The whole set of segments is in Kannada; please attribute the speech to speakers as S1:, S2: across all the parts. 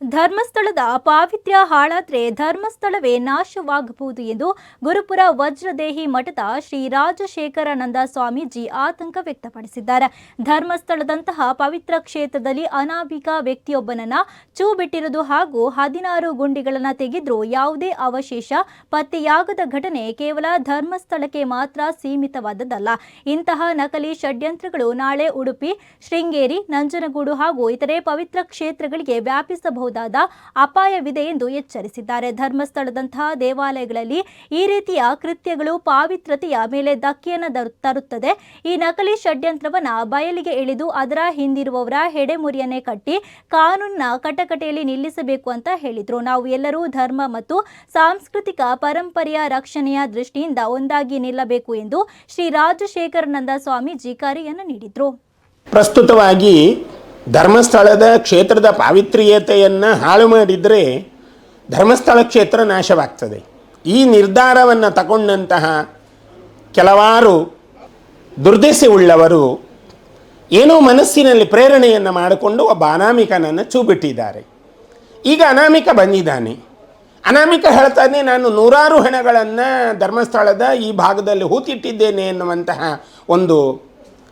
S1: ಧರ್ಮಸ್ಥಳದ ಪಾವಿತ್ರ್ಯ ಹಾಳಾದ್ರೆ ಧರ್ಮಸ್ಥಳವೇ ನಾಶವಾಗಬಹುದು ಎಂದು ಗುರುಪುರ ವಜ್ರದೇಹಿ ಮಠದ ಶ್ರೀ ರಾಜಶೇಖರಾನಂದ ಸ್ವಾಮೀಜಿ ಆತಂಕ ವ್ಯಕ್ತಪಡಿಸಿದ್ದಾರೆ. ಧರ್ಮಸ್ಥಳದಂತಹ ಪವಿತ್ರ ಕ್ಷೇತ್ರದಲ್ಲಿ ಅನಾಮಿಕ ವ್ಯಕ್ತಿಯೊಬ್ಬನನ್ನ ಚೂ ಬಿಟ್ಟಿರುವುದು ಹಾಗೂ ಹದಿನಾರು ಗುಂಡಿಗಳನ್ನು ತೆಗೆದರೂ ಯಾವುದೇ ಅವಶೇಷ ಪತ್ತೆಯಾಗದ ಘಟನೆ ಕೇವಲ ಧರ್ಮಸ್ಥಳಕ್ಕೆ ಮಾತ್ರ ಸೀಮಿತವಾದದ್ದಲ್ಲ. ಇಂತಹ ನಕಲಿ ಷಡ್ಯಂತ್ರಗಳು ನಾಳೆ ಉಡುಪಿ, ಶೃಂಗೇರಿ, ನಂಜನಗೂಡು ಹಾಗೂ ಇತರೆ ಪವಿತ್ರ ಕ್ಷೇತ್ರಗಳಿಗೆ ವ್ಯಾಪಿಸಬಹುದಾದ ಅಪಾಯವಿದೆ ಎಂದು ಎಚ್ಚರಿಸಿದ್ದಾರೆ. ಧರ್ಮಸ್ಥಳದಂತಹ ದೇವಾಲಯಗಳಲ್ಲಿ ಈ ರೀತಿಯ ಕೃತ್ಯಗಳು ಪಾವಿತ್ರತೆಯ ಮೇಲೆ ಧಕ್ಕೆಯನ್ನು ತರುತ್ತದೆ. ಈ ನಕಲಿ ಷಡ್ಯಂತ್ರವನ್ನ ಬಯಲಿಗೆ ಎಳೆದು ಅದರ ಹಿಂದಿರುವವರ ಹೆಡೆಮುರಿಯನ್ನೇ ಕಟ್ಟಿ ಕಾನೂನಿನ ಕಟಕಟೆಯಲ್ಲಿ ನಿಲ್ಲಿಸಬೇಕು ಅಂತ ಹೇಳಿದ್ರು. ನಾವು ಎಲ್ಲರೂ ಧರ್ಮ ಮತ್ತು ಸಾಂಸ್ಕೃತಿಕ ಪರಂಪರೆಯ ರಕ್ಷಣೆಯ ದೃಷ್ಟಿಯಿಂದ ಒಂದಾಗಿ ನಿಲ್ಲಬೇಕು ಎಂದು ಶ್ರೀ ರಾಜಶೇಖರನಂದ ಸ್ವಾಮೀಜಿ ಕರೆಯನ್ನು ನೀಡಿದ್ರು.
S2: ಪ್ರಸ್ತುತವಾಗಿ ಧರ್ಮಸ್ಥಳದ ಕ್ಷೇತ್ರದ ಪಾವಿತ್ರ್ಯತೆಯನ್ನು ಹಾಳು ಮಾಡಿದರೆ ಧರ್ಮಸ್ಥಳ ಕ್ಷೇತ್ರ ನಾಶವಾಗ್ತದೆ. ಈ ನಿರ್ಧಾರವನ್ನು ತಗೊಂಡಂತಹ ಕೆಲವಾರು ದುರ್ದೆಸೆ ಉಳ್ಳವರು ಏನೋ ಮನಸ್ಸಿನಲ್ಲಿ ಪ್ರೇರಣೆಯನ್ನು ಮಾಡಿಕೊಂಡು ಒಬ್ಬ ಅನಾಮಿಕನನ್ನು ಚೂಬಿಟ್ಟಿದ್ದಾರೆ. ಈಗ ಅನಾಮಿಕ ಬಂದಿದ್ದಾನೆ. ಅನಾಮಿಕ ಹೇಳ್ತಾನೆ, ನಾನು ನೂರಾರು ಹಣಗಳನ್ನು ಧರ್ಮಸ್ಥಳದ ಈ ಭಾಗದಲ್ಲಿ ಹೂತಿಟ್ಟಿದ್ದೇನೆ ಎನ್ನುವಂತಹ ಒಂದು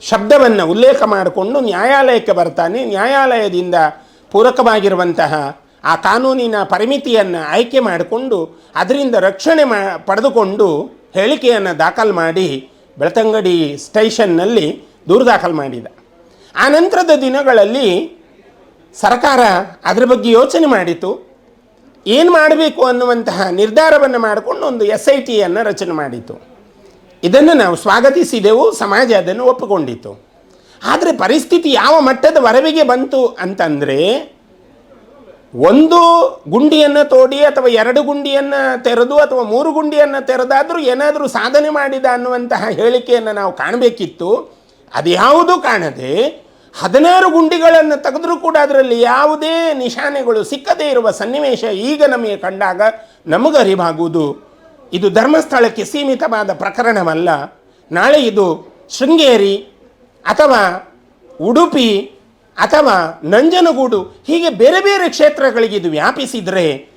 S2: ಶಬ್ದವನ್ನು ಉಲ್ಲೇಖ ಮಾಡಿಕೊಂಡು ನ್ಯಾಯಾಲಯಕ್ಕೆ ಬರ್ತಾನೆ. ನ್ಯಾಯಾಲಯದಿಂದ ಪೂರಕವಾಗಿರುವಂತಹ ಆ ಕಾನೂನಿನ ಪರಿಮಿತಿಯನ್ನು ಆಯ್ಕೆ ಮಾಡಿಕೊಂಡು ಅದರಿಂದ ರಕ್ಷಣೆ ಮಾ, ಪಡೆದುಕೊಂಡು ಹೇಳಿಕೆಯನ್ನು ದಾಖಲು ಮಾಡಿ ಬೆಳ್ತಂಗಡಿ ಸ್ಟೇಷನ್ನಲ್ಲಿ ದೂರು ದಾಖಲು ಮಾಡಿದ. ಆ ನಂತರದ ದಿನಗಳಲ್ಲಿ ಸರ್ಕಾರ ಅದರ ಬಗ್ಗೆ ಯೋಚನೆ ಮಾಡಿತು. ಏನು ಮಾಡಬೇಕು ಅನ್ನುವಂತಹ ನಿರ್ಧಾರವನ್ನು ಮಾಡಿಕೊಂಡು ಒಂದು ಎಸ್ ಐ ಟಿಯನ್ನು ರಚನೆ ಮಾಡಿತು. ಇದನ್ನು ನಾವು ಸ್ವಾಗತಿಸಿದೆವು, ಸಮಾಜ ಅದನ್ನು ಒಪ್ಪಿಕೊಂಡಿತು. ಆದರೆ ಪರಿಸ್ಥಿತಿ ಯಾವ ಮಟ್ಟದ ವರವಿಗೆ ಬಂತು ಅಂತಂದರೆ, ಒಂದು ಗುಂಡಿಯನ್ನು ತೋಡಿ ಅಥವಾ ಎರಡು ಗುಂಡಿಯನ್ನು ತೆರೆದು ಅಥವಾ ಮೂರು ಗುಂಡಿಯನ್ನು ತೆರೆದಾದರೂ ಏನಾದರೂ ಸಾಧನೆ ಮಾಡಿದ ಅನ್ನುವಂತಹ ಹೇಳಿಕೆಯನ್ನು ನಾವು ಕಾಣಬೇಕಿತ್ತು. ಅದು ಯಾವುದೂ ಕಾಣದೆ, ಹದಿನಾರು ಗುಂಡಿಗಳನ್ನು ತೆಗೆದರೂ ಕೂಡ ಅದರಲ್ಲಿ ಯಾವುದೇ ನಿಶಾನೆಗಳು ಸಿಕ್ಕದೇ ಇರುವ ಸನ್ನಿವೇಶ ಈಗ ನಮಗೆ ಕಂಡಾಗ ನಮಗೆ ಅರಿವಾಗುವುದು ಇದು ಧರ್ಮಸ್ಥಳಕ್ಕೆ ಸೀಮಿತವಾದ ಪ್ರಕರಣವಲ್ಲ. ನಾಳೆ ಇದು ಶೃಂಗೇರಿ ಅಥವಾ ಉಡುಪಿ ಅಥವಾ ನಂಜನಗೂಡು ಹೀಗೆ ಬೇರೆ ಬೇರೆ ಕ್ಷೇತ್ರಗಳಿಗೆ ಇದು ವ್ಯಾಪಿಸಿದರೆ